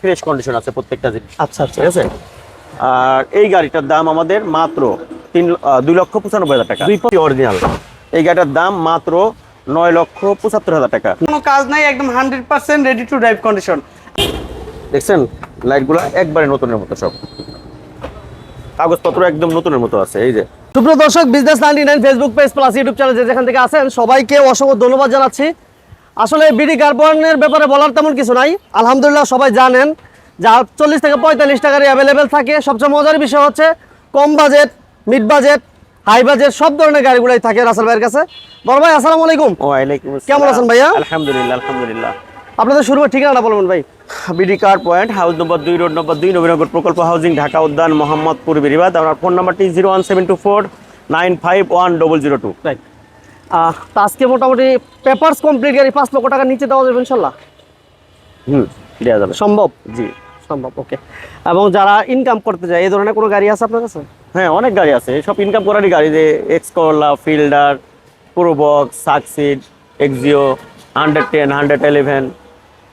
Fresh condition আছে প্রত্যেকটা জিনিস। আচ্ছা আচ্ছা। ঠিক আছে? আর এই গাড়িটার দাম আমাদের মাত্র তিন দুই লক্ষ পঁচানব্বই হাজার টাকা। দুই অরিজিনাল এই গাড়িটার দাম মাত্র নয় লক্ষ পঁচাত্তর হাজার টাকা। কোনো কাজ নাই একদম hundred percent ready to drive condition দেখছেন? লাইটগুলো একবারে নতুনের মতো সব। কাগজপত্র একদম নতুনের মতো আছে এই যে। সুপ্রিয় দর্শক business ninety nine Facebook page plus YouTube channel যেখান থেকে আছেন সবাইকে অসংখ্য ধন্যবাদ জানাচ্ছি। আসলে বিডি কার্বনের ব্যাপারে বলার তেমন কিছু নাই। আলহামদুলিল্লাহ সবাই জানেন যা চল্লিশ থেকে পঁয়তাল্লিশ টাকারই অ্যাভেলেবেল থাকে। সবচেয়ে মজার বিষয় হচ্ছে কম budget mid budget high budget সব ধরনের গাড়িগুলোই থাকে রাসেল ভাইয়ের কাছে। বড় ভাই আসসালামু আলাইকুম। ওয়ালাইকুম। কেমন আছেন ভাইয়া? আলহামদুলিল্লাহ আলহামদুলিল্লাহ। আপনাদের শুরু ঠিকানাটা বলবেন ভাই। বিডি কার পয়েন্ট হাউস নম্বর দুই রোড নম্বর দুই নবীনগর প্রকল্প হাউজিং ঢাকা উদ্যান মোহাম্মদপুর বেরিবাদ। আমার ফোন নাম্বারটি zero one seven two four nine five one double zero two. Right তা আজকে মোটামুটি পেপারস কমপ্লিট গাড়ি পাঁচ লক্ষ টাকার নিচে দেওয়া যাবে ইনশাল্লাহ? হুম দেওয়া যাবে। সম্ভব? জি। সম্ভব ওকে এবং যারা ইনকাম করতে যায় এই ধরনের কোনো গাড়ি আছে আপনার কাছে? হ্যাঁ অনেক গাড়ি আছে। সব ইনকাম করারই গাড়ি যে X Corolla Fielder Probox Succeed Axio hundred ten hundred eleven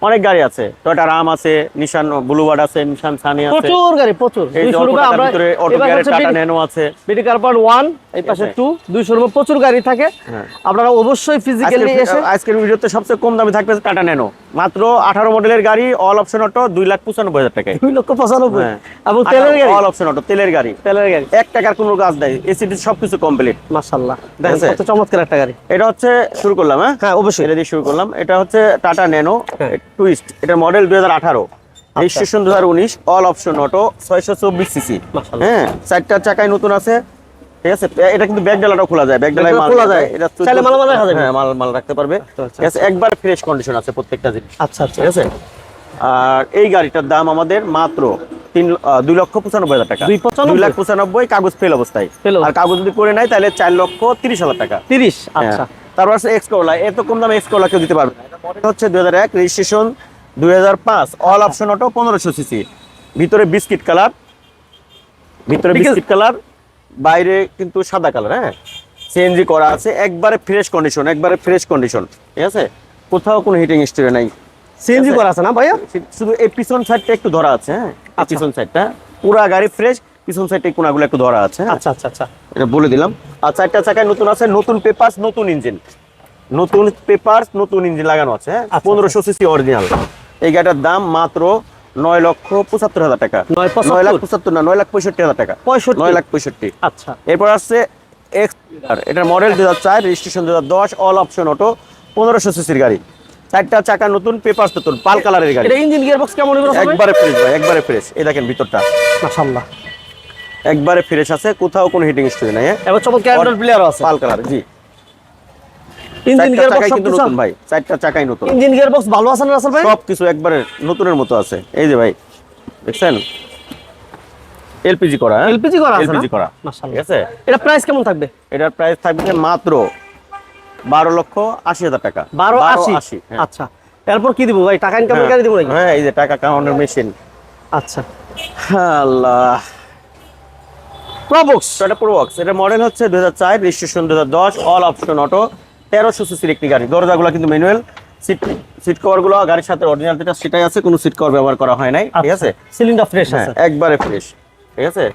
অনেক গাড়ি আছে। টয়টা রাম আছে নিশান ব্লুবার্ড আছে নিশান সানি আছে। প্রচুর গাড়ি প্রচুর। এই দুই শুরু করে আমরা ভিতরে অটো গ্যারেজ টাটা ন্যানো আছে। বিডি কার্বন ওয়ান এই পাশে আছে। টু দুই শুরু প্রচুর গাড়ি থাকে। হ্যাঁ। আপনারা অবশ্যই ফিজিক্যালি এসে আজকের ভিডিওতে সবচেয়ে কম দামে থাকবে টাটা ন্যানো মাত্র আঠারো মডেলের গাড়ি অল অপশন অটো দুই লাখ পঁচানব্বই হাজার টাকায়। দুই লক্ষ পঁচানব্বই? হ্যাঁ। এবং তেলের গাড়ি? অল অপশন অটো তেলের গাড়ি। তেলের গাড়ি। এক টাকার কোনো কাজ নাই। এসিডি সবকিছু কমপ্লিট মাশাল্লাহ দেখেন কত চমৎকার একটা গাড়ি। এটা হচ্ছে শুরু করলাম হ্যাঁ? হ্যাঁ অবশ্যই। এটা দিয়ে শুরু করলাম। এটা হচ্ছে টাটা ন্যানো। টুইস্ট এটা মডেল দুই হাজার আঠারো। রেজিস্ট্রেশন দু হাজার উনিশ অল অপশন অটো ছয়শো চব্বিশ সিসি। হ্যাঁ চারটা চাকায় নতুন আছে। ঠিক আছে? এটা কিন্তু ব্যাগ ডালাটাও খোলা যায় ব্যাগ ডালায় মাল খোলা যায়। এটা চাইলে মালামাল রাখা যাবে। হ্যাঁ মাল মাল রাখতে পারবে। আচ্ছা, ঠিক আছে একবার ফ্রেশ কন্ডিশন আছে প্রত্যেকটা জিনিস। আচ্ছা আচ্ছা। ঠিক আছে? আর এই গাড়িটার দাম আমাদের মাত্র তিন দুই লক্ষ পঁচানব্বই হাজার টাকা। দুই লাখ পঁচানব্বই কাগজ ফেল অবস্থায়। আর কাগজ যদি করে নেয় তাহলে চার লক্ষ তিরিশ হাজার টাকা। তিরিশ আচ্ছা। হ্যাঁ। তারপর আছে এক্স করলা এত কম দামে এক্স করলা কেউ দিতে পারবে হচ্ছে দুই হাজার এক রেজিস্ট্রেশন দুই হাজার পাঁচ। অল অপশন অটো পনেরোশো সিসি ভিতরে বিস্কিট কালার ভিতরে বিস্কিট কালার বাইরে কিন্তু সাদা কালার হ্যাঁ? সিএনজি করা আছে একবারে ফ্রেশ কন্ডিশন একবারে ফ্রেশ কন্ডিশন ঠিক আছে? কোথাও কোনো হিটিং স্টোরে নাই। সিএনজি করা আছে না ভাইয়া? শুধু এই পিছন সাইডটা একটু ধরা আছে হ্যাঁ? আচ্ছা। পিছন সাইডটা পুরা গাড়ি ফ্রেশ পিছন সাইডে কোনাগুলো একটু ধরা আছে হ্যাঁ? আচ্ছা আচ্ছা আচ্ছা। এটা বলে দিলাম। আর চারটা চাকায় নতুন আছে নতুন পেপারস নতুন ইঞ্জিন নতুন পেপারস নতুন ইঞ্জিন লাগানো আছে হ্যাঁ? আচ্ছা, পনেরোশো সিসি অরিজিনাল এই গাড়িটার দাম মাত্র নয় লক্ষ পঁচাত্তর হাজার টাকা। নয় লাখ পঁচাত্তর না নয় লাখ পঁয়ষট্টি হাজার টাকা। পঁয়ষট্টি? নয় লাখ পঁয়ষট্টি। আচ্ছা। এরপর আসছে এক্স এটার মডেল দু হাজার চার রেজিস্ট্রেশন দু হাজার দশ অল অপশন অটো পনেরোশো সিসির গাড়ি। চারটা চাকা নতুন পেপারস নতুন পাল কালারের গাড়ি। এটা ইঞ্জিন গিয়ার বক্স কেমন একবারে ফ্রেশ ভাই একবারে ফ্রেশ এই দেখেন ভিতরটা। মাশাআল্লাহ। একবারে ফ্রেশ আছে কোথাও কোনো হিটিং স্টোরি নাই হ্যাঁ? এবার চমৎকার প্লেয়ারও আছে। পাল কালার জি। ইঞ্জিন গিয়ার বক্স কিন্তু নতুন ভাই। চারটা চাকাই নতুন। ইঞ্জিন গিয়ার বক্স ভালো আছে না রাসেল ভাই? সব একবারে নতুনের মতো আছে। এই যে ভাই দেখছেন? এলপিজি করা LPG করা এলপিজি করা ঠিক আছে? এটা প্রাইস কেমন থাকবে? এটার প্রাইস থাকবে মাত্র বারো লক্ষ আশি হাজার টাকা। বারো আশি? হ্যাঁ। আচ্ছা। এরপর কি দিব ভাই? টাকা ইনকামের গাড়ি দিব নাকি? হ্যাঁ এই যে টাকা কামানোর মেশিন আচ্ছা। আল্লাহ। প্রবক্স এটা প্রোবক্স এটা মডেল হচ্ছে দুই হাজার চার রেজিস্ট্রেশন দু হাজার দশ অল অপশন অটো তেরোশো সিসির একটি গাড়ি। দরজাগুলো কিন্তু ম্যানুয়াল সিট সিট কভারগুলো গাড়ির সাথে অরিজিনাল যেটা সেটাই আছে কোনো সিট কভার ব্যবহার করা হয় নাই ঠিক আছে? সিলিন্ডার ফ্রেশ হ্যাঁ আছে। একবারে ফ্রেশ ঠিক আছে?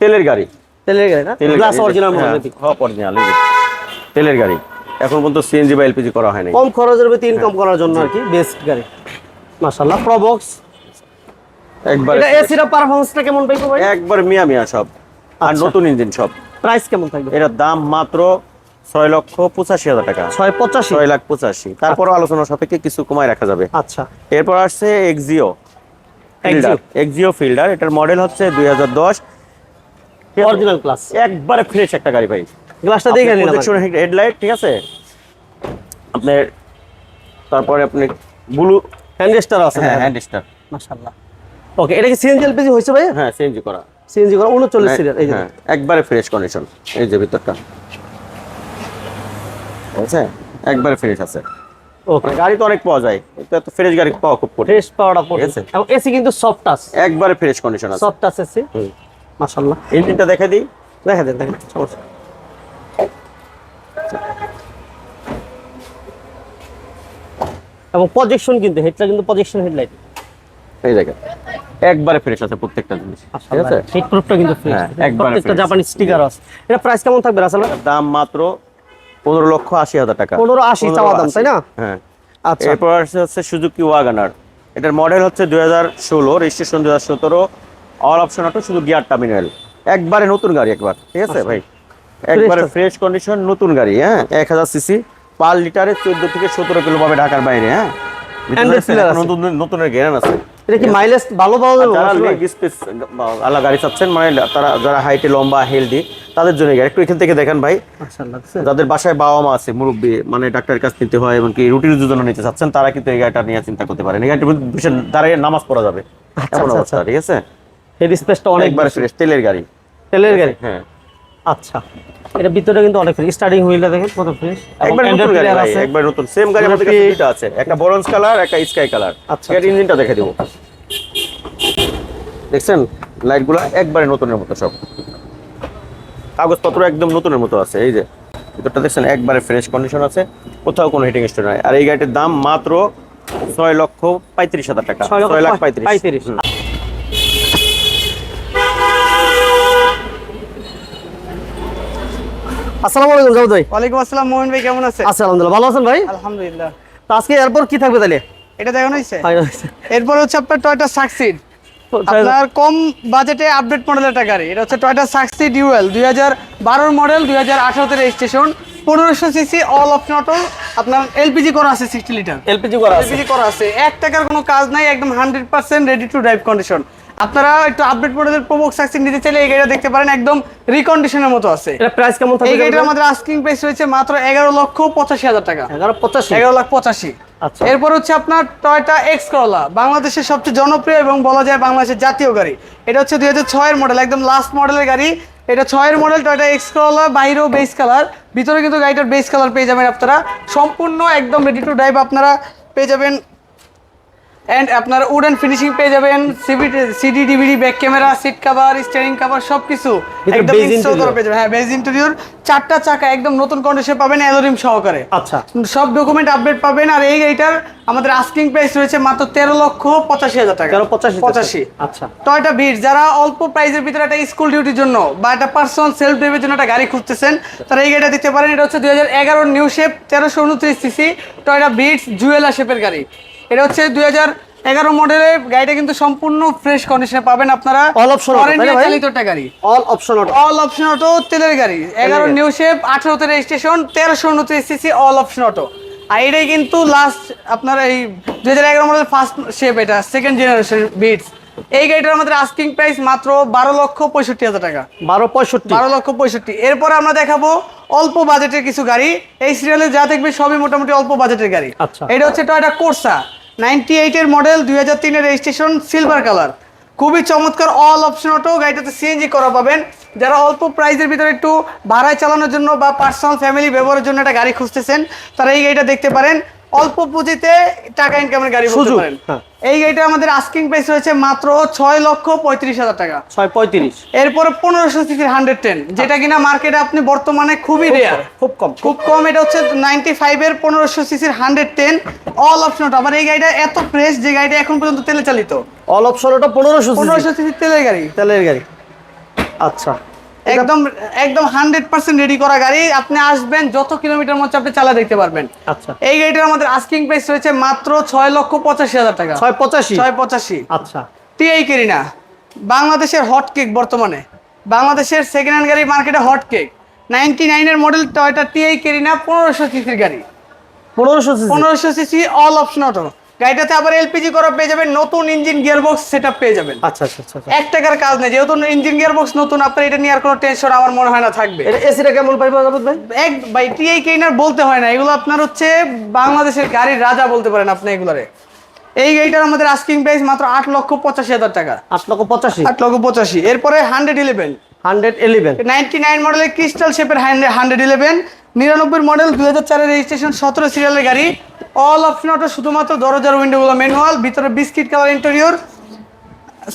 তেলের গাড়ি। তেলের গাড়ি না? গ্লাস অরিজিনাল হ্যাঁ, অরিজিনাল তেলের গাড়ি। এখন পর্যন্ত সিএনজি বা এলপিজি করা হয় নাই। কম খরচের ভিতরে ইনকাম করার জন্য আর কি বেস্ট গাড়ি। মাশাআল্লাহ প্রবক্স একবারে এটা। এসির পারফরম্যান্সটা কেমন পাইবো ভাই? একবারে মিয়া মিয়া সব। আর আচ্ছা। নতুন ইঞ্জিন সব। প্রাইস কেমন থাকবে? এটার দাম মাত্র ছয় লক্ষ পঁচাশি হাজার টাকা। ছয় পঁচাশি? ছয় লাখ পঁচাশি। তারপর আলোচনার সাপেক্ষে কিছু কমায় রাখা যাবে। আচ্ছা। এরপর আসছে এক্সিও এক্সিও ফিল্ডার এটার মডেল হচ্ছে দুই হাজার দশ। অরিজিনাল ক্লাস একবারে ফ্রেশ একটা গাড়ি ভাই। গ্লাসটা দেখে নিলাম হেডলাইট ঠিক আছে? আপনার তারপরে আপনি ব্লু হ্যান্ড স্টার আছে হ্যাঁ হ্যান্ড স্টার মাশাআল্লাহ। ওকে এটা কি সিএনজি এলপিজি হয়েছে ভাই? হ্যাঁ সিএনজি করা। সিএনজি করা 39 সিরিয়াল এই যে। হ্যাঁ একবারে ফ্রেশ কন্ডিশন এই যে ভিতরটা। একবারে ফ্রেশ আছে। ওকে মানে গাড়ি তো অনেক পাওয়া যায়। এটা তো ফ্রেশ গাড়ি পাওয়া খুব কঠিন। ফ্রেশ পাওয়াটা পড়ে ঠিক আছে। এবং এসি কিন্তু সফট টাচ একবারে ফ্রেশ কন্ডিশন আছে। সফট টাচ এসি মাশাআল্লাহ। ইঞ্জিনটা দেখে দিই। দেখা দেন দেখেন। সমস্যা। এবং প্রজেকশন কিন্তু হেডটা কিন্তু প্রজেকশন হেডলাইট এই দেখেন। একবারে ফ্রেশ আছে প্রত্যেকটা জিনিস। ঠিক আছে? হিট প্রুফটা কিন্তু ফ্রেশ হ্যাঁ, একবারে প্রত্যেকটা জাপানি স্টিকার আছে। এটা প্রাইস কেমন থাকবে রাসেল দাম মাত্র পনেরো লক্ষ আশি হাজার টাকা। 15 চাওয়া দাম, তাই না? হ্যাঁ। আচ্ছা। এরপর আসছে হচ্ছে সুজুকি ওয়াগানার এটার মডেল হচ্ছে দুই হাজার ষোলো রেজিস্ট্রেশন দুই হাজার সতেরো। অল অপশন অটো শুধু গিয়ার টার্মিনাল একবারে নতুন গাড়ি একবার ঠিক আছে ভাই? একবারে ফ্রেশ কন্ডিশন নতুন গাড়ি হ্যাঁ? এক হাজার সিসি পার লিটারে চোদ্দ থেকে সতেরো কিলো পাবে ঢাকার বাইরে হ্যাঁ। নতুন নতুনের জ্ঞান আছে। এটা কি মাইলেজ ভালো পাওয়া যাবে যারা লেগ স্পেস আলা গাড়ি চাচ্ছেন মানে তারা যারা হাইটে লম্বা হেলদি তাদের জন্য গাড়ি। একটু এখান থেকে দেখেন ভাই। আচ্ছা যাদের বাসায় বাবা মা আছে মুরব্বী মানে ডাক্তারের কাছে নিতে হয় এমনকি রুটির জন্য নিতে চাচ্ছেন তারা কিন্তু এই গাড়িটা নিয়ে চিন্তা করতে পারেন। এই গাড়িটা বিশেষ দাঁড়িয়ে নামাজ পড়া যাবে। আচ্ছা, এমন আচ্ছা, অবস্থা ঠিক আছে? হেড স্পেসটা অনেক একবার ফ্রেশ তেলের গাড়ি। তেলের গাড়ি? হ্যাঁ। আচ্ছা। এটা ভিতরে কিন্তু অনেক ফ্রেশ স্টার্টিং হুইলটা দেখেন কত ফ্রেশ একবার নতুন গাড়ি ভাই, একবার নতুন। সেম গাড়ি আমাদের কাছে দুইটা আছে একটা বরঞ্জ কালার একটা স্কাই কালার আচ্ছা, এর ইঞ্জিনটা দেখে দেবো। দেখছেন? লাইটগুলো একবারে নতুনের মতো সব। কাগজপত্র একদম নতুনের মতো আছে এই যে। ভিতরটা দেখছেন একবারে ফ্রেশ কন্ডিশন আছে। কোথাও কোনো হিটিং স্টোর নাই। আর এই গাড়িটির দাম মাত্র ছয় লক্ষ পঁয়ত্রিশ হাজার টাকা। ছয় লক্ষ ছয় লাখ পঁয়ত্রিশ। পঁয়ত্রিশ পঁয়ত্রিশ। হুম। আসসালামু আলাইকুম জাভেদ ভাই। ওয়ালাইকুম আসসালাম মোহন ভাই কেমন আছে আচ্ছা আলহামদুলিল্লাহ ভালো আছেন ভাই? আলহামদুলিল্লাহ। তো আজকে এরপর কি থাকবে তাহলে? এটা দেখানো হয়েছে? হয়। এরপর হচ্ছে আপনার টয়টা সাকসিড আপনার কম বাজেটে আপডেট মডেলের একটা গাড়ি। এটা হচ্ছে টয়টা সাকসি ডিউয়েল দুই হাজার বারোর মডেল দুই হাজার আঠারোতে রেজিস্ট্রেশন পনেরোশো সিসি অল অপশন অটো আপনার এলপিজি করা আছে সিক্সটি লিটার এলপিজি করা এলপিজি করা আছে। এক টাকার কোনো কাজ নাই একদম hundred percent ready to drive condition আপনারা একটু আপডেট মডেলের প্রবক সাকসিড নিতে চাইলে এই গাড়িটা দেখতে পারেন একদম রিকন্ডিশনের মতো আছে। এটা প্রাইস কেমন থাকবে এই গাড়িটার আমাদের আস্কিং প্রাইস রয়েছে মাত্র এগারো লক্ষ পঁচাশি হাজার টাকা। এগারো পঁচাশি? এগারো লাখ পঁচাশি। আচ্ছা। এরপর হচ্ছে আপনার টয়টা এক্স করলা বাংলাদেশের সবচেয়ে জনপ্রিয় এবং বলা যায় বাংলাদেশের জাতীয় গাড়ি। এটা হচ্ছে দুই হাজার ছয়ের মডেল একদম লাস্ট মডেলের গাড়ি। এটা ছয়ের মডেল টয়টা এক্স করলা বাইরেও বেস কালার ভিতরে কিন্তু গাড়িটার বেস কালার পেয়ে যাবেন আপনারা। সম্পূর্ণ একদম রেডি টু ড্রাইভ আপনারা পেয়ে যাবেন অ্যান্ড আপনার উডেন ফিনিশিং পেয়ে যাবেন CD DVD back camera seat cover steering cover সবকিছু ভিতরে একদম করা পেয়ে যাবেন। হ্যাঁ বেজ ইন্টেরিয়র চারটা চাকা একদম নতুন কন্ডিশন পাবেন অ্যালোরিম সহকারে। আচ্ছা। সব ডকুমেন্ট আপডেট পাবেন আর এই গাড়িটার আমাদের আস্কিং প্রাইস রয়েছে মাত্র তেরো লক্ষ পঁচাশি হাজার টাকা। পঁচাশি পঁচাশি। আচ্ছা। টয়টা ভিড় যারা অল্প প্রাইসের ভিতরে একটা স্কুল ডিউটির জন্য বা একটা পার্সোনাল সেলফ ড্রাইভের জন্য একটা গাড়ি খুঁজতেছেন তারা এই গাড়িটা দিতে পারেন। এটা হচ্ছে দুই হাজার এগারোর নিউ শেপ তেরোশো উনত্রিশ সিসি টয়টা বিটস জুয়েলা শেপের গাড়ি। এটা হচ্ছে দুই হাজার এগারো মডেলের গাড়িটা কিন্তু সম্পূর্ণ ফ্রেশ কন্ডিশনে পাবেন আপনারা। All option? চালিত একটা গাড়ি। All option auto all option auto তেলের গাড়ি। এগারো নিউ শেপ আঠারোতে রেজিস্ট্রেশন তেরোশো উনত্রিশ সিসি অল অপশন অটো আর এটাই কিন্তু লাস্ট আপনার এই দুই হাজার এগারো মডেল ফার্স্ট শেপ এটা সেকেন্ড জেনারেশন বিটস এই গাড়িটার আমাদের আস্কিং প্রাইস মাত্র বারো লক্ষ পঁয়ষট্টি হাজার টাকা। বারো পঁয়ষট্টি। বারো লক্ষ পঁয়ষট্টি। এরপর আমরা দেখাবো অল্প বাজেটের কিছু গাড়ি। এই সিরিয়ালে যা দেখবে সবই মোটামুটি অল্প বাজেটের গাড়ি। আচ্ছা। এটা হচ্ছে টয়টা কোর্সা নাইনটি এইটের মডেল দুই হাজার তিনের রেজিস্ট্রেশন সিলভার কালার খুবই চমৎকার অল অপশন অটো গাড়িটাতে সিএনজি করা পাবেন। যারা অল্প প্রাইসের ভিতরে একটু ভাড়ায় চালানোর জন্য বা পার্সোনাল ফ্যামিলি ব্যবহারের জন্য একটা গাড়ি খুঁজতেছেন তারা এই গাড়িটা দেখতে পারেন। অল্প পুঁজিতে টাকা ইনকামের গাড়ি বলতে পারেন। হ্যাঁ। এই গাড়িটা আমাদের আস্কিং প্রাইস রয়েছে মাত্র ছয় লক্ষ পঁয়ত্রিশ হাজার টাকা। ছয় পঁয়ত্রিশ। এরপরে পনেরোশো সিসির হান্ড্রেড টেন যেটা কিনা মার্কেটে আপনি বর্তমানে খুবই রেয়ার খুব কম। খুব কম এটা হচ্ছে নাইনটি ফাইভের পনেরোশো সিসির হান্ড্রেড টেন অল অপশন ওটা আবার এই গাড়িটা এত ফ্রেশ যে গাড়িটা এখন পর্যন্ত তেলে চালিত। অল অপশন অটো পনেরোশো পনেরোশো সিসির তেলের গাড়ি। তেলের গাড়ি। আচ্ছা। একদম একদম হান্ড্রেড পার্সেন্ট রেডি করা গাড়ি। আপনি আসবেন যত কিলোমিটার মধ্যে আপনি চালা দেখতে পারবেন। আচ্ছা। এই গাড়িটার আমাদের আস্কিং প্রাইস রয়েছে মাত্র ছয় লক্ষ পঁচাশি হাজার টাকা। ছয় পঁচাশি? ছয় পঁচাশি। আচ্ছা। টিআই কেরিনা বাংলাদেশের হট কেক বর্তমানে। বাংলাদেশের সেকেন্ড হ্যান্ড গাড়ি মার্কেটে হট কেক নাইনটি নাইনের মডেল টয়টা টিআই কেরিনা পনেরোশো সিসির গাড়ি। পনেরোশো পনেরোশো সিসি অল অপশন অটো গাড়িটাতে আবার এলপিজি করা পেয়ে যাবেন নতুন ইঞ্জিন গিয়ারবক্স সেটা পেয়ে যাবেন। আচ্ছা আচ্ছা আচ্ছা আচ্ছা। এক টাকার কাজ নেই যেহেতু ইঞ্জিন গিয়ারবক্স নতুন আপনার এটা নিয়ে আর কোনো টেনশন আমার মনে হয় না থাকবে। এটা এসিটা কেমন পাইবো ভাই? এক বাই টিআই কেরিনার বলতে হয় না এগুলো আপনার হচ্ছে বাংলাদেশের গাড়ির রাজা বলতে পারেন আপনি এগুলারে। এই গাড়িটার আমাদের আস্কিং প্রাইস মাত্র আট লক্ষ পঁচাশি হাজার টাকা। আট লক্ষ পঁচাশি? আট লক্ষ পঁচাশি এরপরে hundred eleven hundred eleven ninety nine মডেলের ক্রিস্টাল শেপের হান্ড্রেড ইলেভেন নিরানব্বই মডেল দুই হাজার চারের রেজিস্ট্রেশন সতেরো সিরিয়ালের গাড়ি। অল অপশন অটো শুধুমাত্র দরজার উইন্ডোগুলো ম্যানুয়াল ভিতরে বিস্কিট কালার ইন্টেরিয়র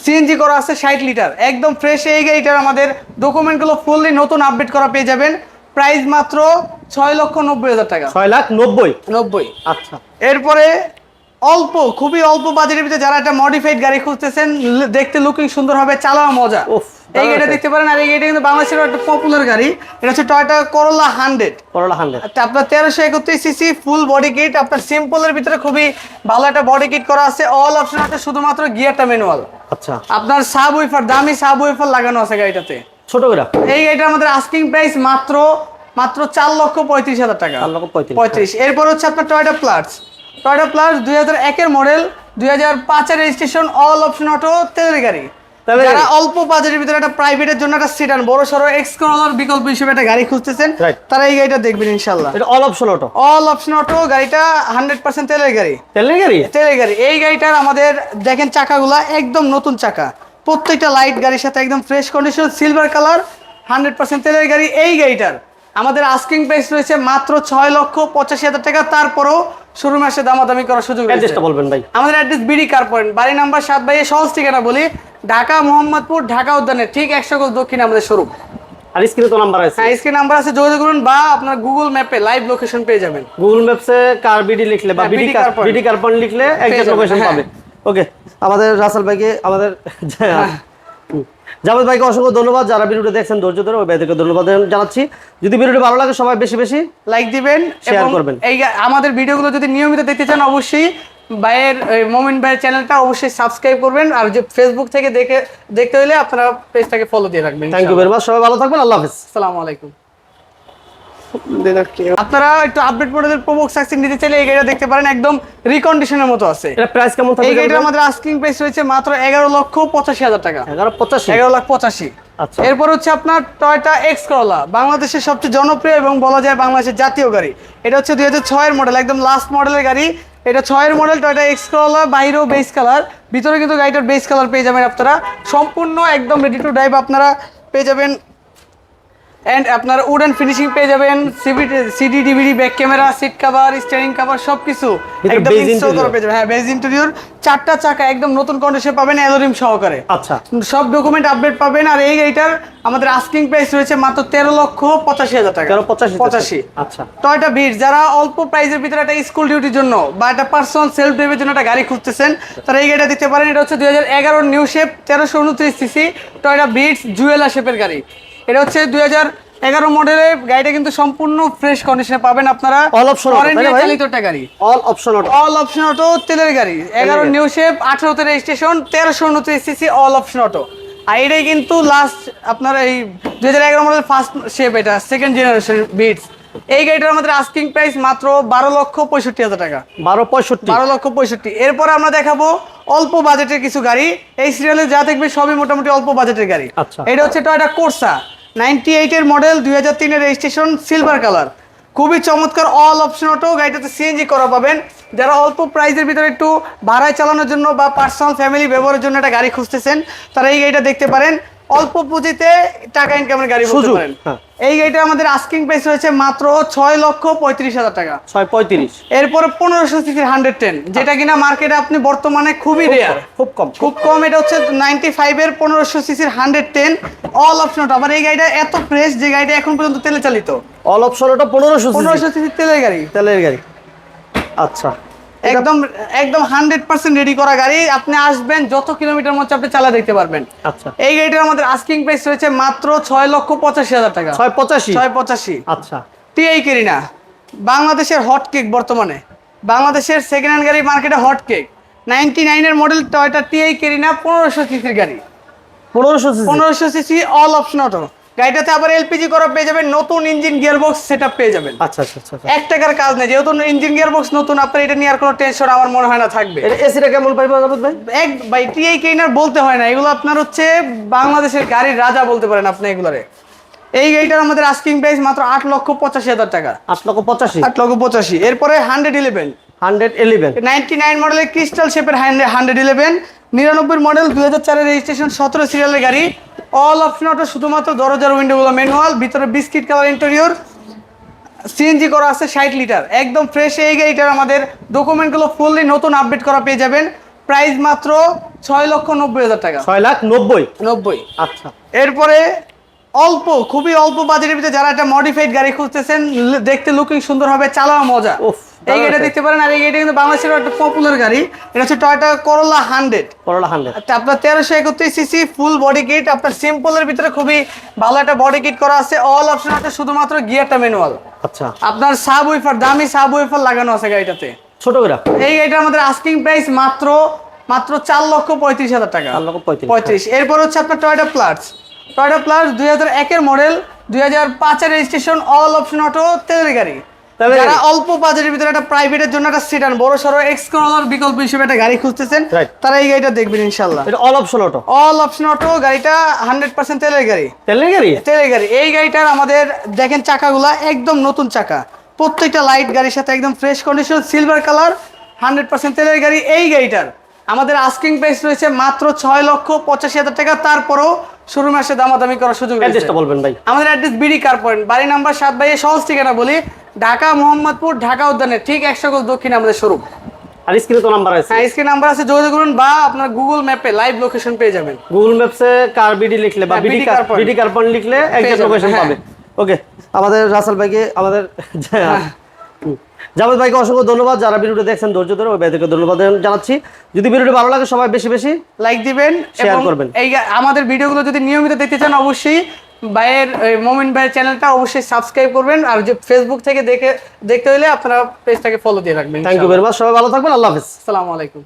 সিএনজি করা আছে ষাট লিটার একদম ফ্রেশ এই গাড়িটার আমাদের ডকুমেন্টগুলো ফুললি নতুন আপডেট করা পেয়ে যাবেন। প্রাইস মাত্র ছয় লক্ষ নব্বই হাজার টাকা। ছয় লাখ নব্বই? নব্বই। আচ্ছা। এরপরে অল্প খুবই অল্প বাজেটের ভিতরে যারা একটা মডিফাইড গাড়ি খুঁজতেছেন দেখতে লুকিং সুন্দর হবে চালাও মজা। উফ, এই গাড়িটা দেখতে পারেন আর এই গাড়িটা কিন্তু বাংলাদেশের একটা পপুলার গাড়ি। এটা হচ্ছে Toyota Corolla hundred Corolla hundred আপনার তেরোশো একত্রিশ সিসি ফুল বডি কিট আপনার সিম্পলের ভিতরে খুবই ভালো একটা বডি কিট করা আছে। অল অপশন আছে শুধুমাত্র গিয়ারটা ম্যানুয়াল আচ্ছা। আপনার সাব উইফার দামি সাব উইফার লাগানো আছে গাড়িটাতে। ছোট করে এই গাড়িটা আমাদের আস্কিং প্রাইস মাত্র মাত্র চার লক্ষ পঁয়ত্রিশ হাজার টাকা। চার লক্ষ পঁয়ত্রিশ। পঁয়ত্রিশ। এরপর হচ্ছে আপনার টয়টা প্লাস টয়টা প্লাস দুই হাজার একের মডেল দুই হাজার পাঁচের রেজিস্ট্রেশন অল অপশন অটো তেলের গাড়ি। যারা অল্প বাজেটের ভিতরে একটা প্রাইভেটের জন্য একটা সিডান বড় সড়ো এক্স করোলার বিকল্প হিসেবে একটা গাড়ি খুঁজতেছেন তারা এই গাড়িটা দেখবেন ইনশাল্লাহ এটা all option auto all option auto গাড়িটা হান্ড্রেড পার্সেন্ট তেলের গাড়ি। তেলের গাড়ি? তেলের গাড়ি। এই গাড়িটার আমাদের দেখেন চাকাগুলা একদম নতুন চাকা। প্রত্যেকটা লাইট গাড়ির সাথে একদম fresh condition silver colour hundred percent তেলের গাড়ি। এই গাড়িটার আমাদের আস্কিং প্রাইস রয়েছে মাত্র ছয় লক্ষ পঁচাশি হাজার টাকা। তারপরও শুরু মাসে দামাদামি করার সুযোগ অ্যাড্রেসটা বলবেন ভাই। আমাদের অ্যাড্রেস বিডি কার পয়েন্ট বাড়ি নাম্বার সাত বাইয়ে সহজ ঠিকানা বলি ঢাকা মোহাম্মদপুর ঢাকা উদ্যানের ঠিক একশো গোল দক্ষিণে আমাদের শোরুম আর স্ক্রিনে তো নাম্বার আছে। হ্যাঁ স্ক্রিন নাম্বার আছে যোগাযোগ করুন বা আপনার গুগল ম্যাপে লাইভ লোকেশন পেয়ে যাবেন। গুগল ম্যাপসে কার বিডি লিখলে বা হ্যাঁ, BD car BD car point লিখলে একজাক্ট লোকেশন হ্যাঁ। পাবে। ওকে আমাদের রাসেল ভাইকে আমাদের হুম। জাভেদ ভাইকে অসংখ্য ধন্যবাদ। যারা ভিডিওটা দেখছেন ধৈর্য ধরে ওই ভাইদেরকে ধন্যবাদ জানাচ্ছি। যদি ভিডিওটি ভালো লাগে সবাই বেশি বেশি লাইক দিবেন শেয়ার করবেন। এই আমাদের ভিডিওগুলো যদি নিয়মিত দেখতে চান অবশ্যই ভাইয়ের এই মোমিন ভাইয়ের চ্যানেলটা অবশ্যই সাবস্ক্রাইব করবেন। আর যে ফেসবুক থেকে দেখে দেখতে হলে আপনারা পেজটাকে ফলো দিয়ে রাখবেন থ্যাংক ইউ ভেরি মাচ সবাই ভালো থাকবেন। আল্লাহ হাফিজ। আসসালামু আলাইকুম। আপনারা একটু আপডেট মডেলের প্রবক্স নিতে চাইলে এই গাড়িটা দেখতে পারেন একদম রিকন্ডিশনের মতো আছে। এটা প্রাইস কেমন এই থাকবে গাড়িটার আমাদের আস্কিং প্রাইস রয়েছে মাত্র এগারো লক্ষ পঁচাশি হাজার টাকা। এগারো পঁচাশি? এগারো লাখ পঁচাশি। আচ্ছা। এরপর হচ্ছে আপনার টয়টা এক্স করলা বাংলাদেশের সবচেয়ে জনপ্রিয় এবং বলা যায় বাংলাদেশের জাতীয় গাড়ি। এটা হচ্ছে দুই হাজার ছয়ের মডেল একদম লাস্ট মডেলের গাড়ি। এটা ছয়ের মডেল টয়টা এক্স করলা বাইরেও বেস কালার ভিতরে কিন্তু গাড়িটার বেস কালার পেয়ে যাবেন আপনারা। সম্পূর্ণ একদম রেডি টু ড্রাইভ আপনারা পেয়ে যাবেন। অ্যান্ড আপনার উডেন ফিনিশিং পেয়ে যাবেন CD DVD back camera seat cover steering cover সব কিছু একদম ইনস্টল করা পেয়ে যাবেন। হ্যাঁ বেজ ইন্টেরিয়র চারটা চাকা একদম নতুন কন্ডিশন পাবেন অ্যালোরিম সহকারে। আচ্ছা। সব ডকুমেন্ট আপডেট পাবেন আর এই গাড়িটার আমাদের আস্কিং প্রাইস রয়েছে মাত্র তেরো লক্ষ পঁচাশি হাজার টাকা। তেরো পঁচাশি পঁচাশি। আচ্ছা। টয়টা বিট যারা অল্প প্রাইসের ভিতরে একটা স্কুল ডিউটির জন্য বা একটা পার্সোনাল সেলফ ড্রাইভের জন্য একটা গাড়ি খুঁজতেছেন তারা এই গাড়িটা দিতে পারেন। এটা হচ্ছে দুই হাজার এগারোর নিউ শেপ তেরোশো উনত্রিশ সিসি টয়টা বিটস জুয়েলা শেপের গাড়ি। এটা হচ্ছে দুই হাজার এগারো মডেলের গাড়িটা কিন্তু সম্পূর্ণ ফ্রেশ কন্ডিশনে পাবেন আপনারা All option auto, তাই না Warranty ভাই? চালিত একটা গাড়ি। All option auto all option auto তেলের গাড়ি। এগারো। নিউ শেপ আঠারোতে রেজিস্ট্রেশন তেরোশো উনত্রিশ সিসি অল অপশন অটো আর এটাই কিন্তু লাস্ট আপনার এই দুই হাজার এগারো মডেল ফার্স্ট শেপ এটা সেকেন্ড জেনারেশন বিটস এই গাড়িটার আমাদের আস্কিং প্রাইস মাত্র বারো লক্ষ পঁয়ষট্টি হাজার টাকা। বারো পঁয়ষট্টি। বারো লক্ষ পঁয়ষট্টি। এরপর আমরা দেখাবো অল্প বাজেটের কিছু গাড়ি। এই সিরিয়ালে যা দেখবে সবই মোটামুটি অল্প বাজেটের গাড়ি। আচ্ছা। এটা হচ্ছে টয়টা কোর্সা নাইনটি এইটের মডেল দুই হাজার তিনের রেজিস্ট্রেশন সিলভার কালার খুবই চমৎকার অল অপশন অটো গাড়িটাতে সিএনজি করা পাবেন। যারা অল্প প্রাইসের ভিতরে একটু ভাড়ায় চালানোর জন্য বা পার্সোনাল ফ্যামিলি ব্যবহারের জন্য একটা গাড়ি খুঁজতেছেন, তারা এই গাড়িটা দেখতে পারেন। অল্প পুঁজিতে টাকা ইনকামের গাড়ি বলতে পারেন। হ্যাঁ। এই গাড়িটা আমাদের আস্কিং প্রাইস রয়েছে মাত্র ছয় লক্ষ পঁয়ত্রিশ হাজার টাকা। ছয় পঁয়ত্রিশ। এরপরে পনেরোশো সিসির হান্ড্রেড টেন যেটা কিনা মার্কেটে আপনি বর্তমানে খুবই রেয়ার খুব কম। খুব কম এটা হচ্ছে নাইনটি ফাইভের পনেরোশো সিসির হান্ড্রেড টেন অল অপশন ওটা আবার এই গাড়িটা এত ফ্রেশ যে গাড়িটা এখন পর্যন্ত তেলে চালিত। অল অপশন অটো পনেরোশো পনেরোশো সিসির তেলের গাড়ি। তেলের গাড়ি। আচ্ছা। একদম একদম হান্ড্রেড পার্সেন্ট রেডি করা গাড়ি। আপনি আসবেন যত কিলোমিটার মধ্যে আপনি চালা দেখতে পারবেন। আচ্ছা। এই গাড়িটার আমাদের আস্কিং প্রাইস রয়েছে মাত্র ছয় লক্ষ পঁচাশি হাজার টাকা। ছয় পঁচাশি? ছয় পঁচাশি। আচ্ছা। টিআই কেরিনা বাংলাদেশের হট কেক বর্তমানে। বাংলাদেশের সেকেন্ড হ্যান্ড গাড়ি মার্কেটে হট কেক নাইনটি নাইনের মডেল টয়টা টিআই কেরিনা পনেরোশো সিসির গাড়ি। পনেরোশো পনেরোশো সিসি অল অপশন অটো গাড়িটাতে আবার এলপিজি করা পেয়ে যাবেন নতুন ইঞ্জিন গিয়ার বক্স সেট পেয়ে যাবেন। আচ্ছা আচ্ছা আচ্ছা আচ্ছা। এক টাকার কাজ নেই যেহেতু ইঞ্জিন গিয়ার বক্স নতুন আপনার এটা নিয়ে আর কোনো টেনশন আমার মনে হয় না থাকবে। এটা এসিটা কেমন পাইবো ভাই? এক বাই টিআই কেরিনার বলতে হয় না এগুলো আপনার হচ্ছে বাংলাদেশের গাড়ির রাজা বলতে পারেন আপনি এগুলোরে। এই গাড়িটার আমাদের আস্কিং প্রাইস মাত্র আট লক্ষ পঁচাশি হাজার টাকা। আট লক্ষ পঁচাশি? আট লক্ষ পঁচাশি এরপরে hundred eleven hundred eleven ninety nine মডেলের ক্রিস্টাল শেপের হান্ড্রেড ইলেভেন নিরানব্বই মডেল দুই হাজার চারের রেজিস্ট্রেশন সতেরো সিরিয়ালের গাড়ি। অল অপশন অটো শুধুমাত্র দরজার উইন্ডোগুলো ম্যানুয়াল ভিতরে বিস্কিট কালার ইন্টেরিয়র সিএনজি করা আছে ষাট লিটার একদম ফ্রেশ এই গাড়িটার আমাদের। ডকুমেন্টগুলো ফুললি নতুন আপডেট করা পেয়ে যাবেন। প্রাইস মাত্র ছয় লক্ষ নব্বই হাজার টাকা। ছয় লাখ নব্বই? নব্বই। আচ্ছা। এরপরে অল্প খুবই অল্প বাজেটের ভিতরে যারা একটা মডিফাইড গাড়ি খুঁজতেছেন দেখতে লুকিং সুন্দর হবে চালাও মজা। উফ। এই গাড়িটা দেখতে পারেন আর এই গাড়িটা কিন্তু বাংলাদেশের একটা পপুলার গাড়ি। এটা হচ্ছে Toyota Corolla hundred Corolla hundred আপনার তেরোশো একত্রিশ সিসি ফুল বডি কিট আপনার সিম্পলের ভিতরে খুবই ভালো একটা বডি কিট করা আছে। অল অপশন আছে শুধুমাত্র গিয়ারটা ম্যানুয়াল আচ্ছা। আপনার সাব উইফার দামি সাব উইফার লাগানো আছে গাড়িটাতে। ছোট করে? এই গাড়িটা আমাদের আস্কিং প্রাইস মাত্র মাত্র চার লক্ষ পঁয়ত্রিশ হাজার টাকা। চার লক্ষ পঁয়ত্রিশ। এরপর হচ্ছে আপনার টয়টা প্লাস টয়টা প্লাস দুই হাজার একের মডেল দুই হাজার পাঁচের রেজিস্ট্রেশন অল অপশন অটো তেলের গাড়ি। যারা। অল্প বাজেটের ভিতরে একটা প্রাইভেটের জন্য একটা বড় সড়ো বিকল্প হিসেবে একটা গাড়ি খুঁজতেছেন তারা এই গাড়িটা দেখবেন ইনশাল্লাহ এটা all option auto all option auto গাড়িটা হান্ড্রেড পার্সেন্ট তেলের গাড়ি। তেলের গাড়ি? তেলের গাড়ি। এই গাড়িটার আমাদের দেখেন চাকাগুলা একদম নতুন চাকা। প্রত্যেকটা লাইট গাড়ির সাথে একদম fresh condition silver colour hundred percent তেলের গাড়ি। এই গাড়িটার আমাদের আস্কিং প্রাইস রয়েছে মাত্র ছয় লক্ষ পঁচাশি হাজার টাকা। তারপরও শুরু মাসে দামাদামি করার সুযোগ অ্যাড্রেসটা বলবেন ভাই। আমাদের অ্যাড্রেস বিডি কার পয়েন্ট বাড়ি নাম্বার সাত বাইয়ে সহজ ঠিকানা বলি ঢাকা মোহাম্মদপুর ঢাকা উদ্যানের ঠিক একশো গোল দক্ষিণে আমাদের শোরুম আর স্ক্রিনে তো নাম্বার আছে। হ্যাঁ স্ক্রিন নাম্বার আছে যোগাযোগ করুন বা আপনার গুগল ম্যাপে লাইভ লোকেশন পেয়ে যাবেন। গুগল ম্যাপসে কার বিডি লিখলে বা হ্যাঁ, BD car BD car point লিখলে একজাক্ট লোকেশন হ্যাঁ। পাবে। ওকে আমাদের রাসেল ভাইকে আমাদের হুম। জাভেদ ভাইকে অসংখ্য ধন্যবাদ। যারা ভিডিওটা দেখছেন ধৈর্য ধরে ওই ভাইদেরকে ধন্যবাদ জানাচ্ছি। যদি ভিডিওটি ভালো লাগে সবাই বেশি বেশি লাইক দিবেন শেয়ার করবেন। এই আমাদের ভিডিওগুলো যদি নিয়মিত দেখতে চান অবশ্যই ভাইয়ের মোমেন্ট মোমিন ভাইয়ের চ্যানেলটা অবশ্যই সাবস্ক্রাইব করবেন। আর যে ফেসবুক থেকে দেখে দেখতে হলে আপনারা পেজটাকে ফলো দিয়ে রাখবেন থ্যাংক ইউ ভেরি মাচ সবাই ভালো থাকবেন। আল্লাহ হাফিজ। আসসালামু আলাইকুম।